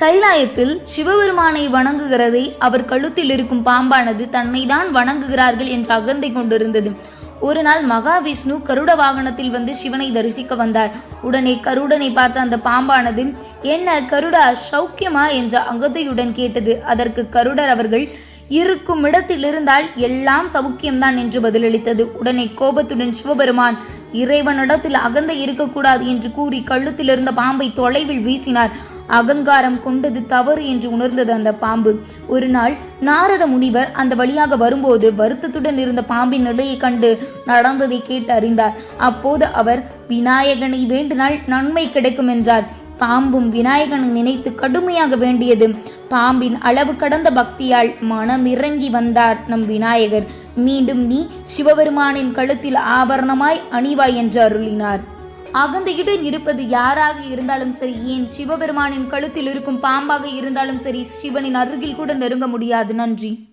கைலாயத்தில் சிவபெருமானை வணங்குகிறதை அவர் கழுத்தில் இருக்கும் பாம்பானது தன்னை தான் வணங்குகிறார்கள் என்ற அகந்தை கொண்டிருந்தது. ஒரு நாள் மகாவிஷ்ணு கருட வாகனத்தில் வந்து சிவனை தரிசிக்க வந்தார். உடனே கருடனை பார்த்த அந்த பாம்பானது என்ன கருடா சௌக்கியமா? என்ற அகதையுடன் கேட்டது. அதற்கு கருடர் அவர்கள் இருக்கும் இடத்தில் இருந்தால் எல்லாம் சௌக்கியம்தான் என்று பதிலளித்தது. உடனே கோபத்துடன் சிவபெருமான் இறைவனிடத்தில் அகந்தை இருக்கக்கூடாது என்று கூறி கழுத்தில் இருந்த பாம்பை தொலைவில் வீசினார். அகங்காரம் கொண்டது தவறு என்று உணர்ந்தது அந்த பாம்பு. ஒரு நாள் நாரத முனிவர் அந்த வழியாக வரும்போது வருத்தத்துடன் இருந்த பாம்பின் நிலையை கண்டு நடந்ததை கேட்டு அறிந்தார். அப்போது அவர் விநாயகனை வேண்டினால் நன்மை கிடைக்கும் என்றார். பாம்பும் விநாயகனை நினைத்து கடுமையாக வேண்டியது. பாம்பின் அளவு கடந்த பக்தியால் மனமிறங்கி வந்தார் நம் விநாயகர். மீண்டும் நீ சிவபெருமானின் கழுத்தில் ஆபரணமாய் அணிவாய் என்று அருளினார். அகந்தையுடன் இருப்பது யாராக இருந்தாலும் சரி ஏன் சிவபெருமானின் கழுத்தில் இருக்கும் பாம்பாக இருந்தாலும் சரி சிவனின் அருகில் கூட நெருங்க முடியாது. நன்றி.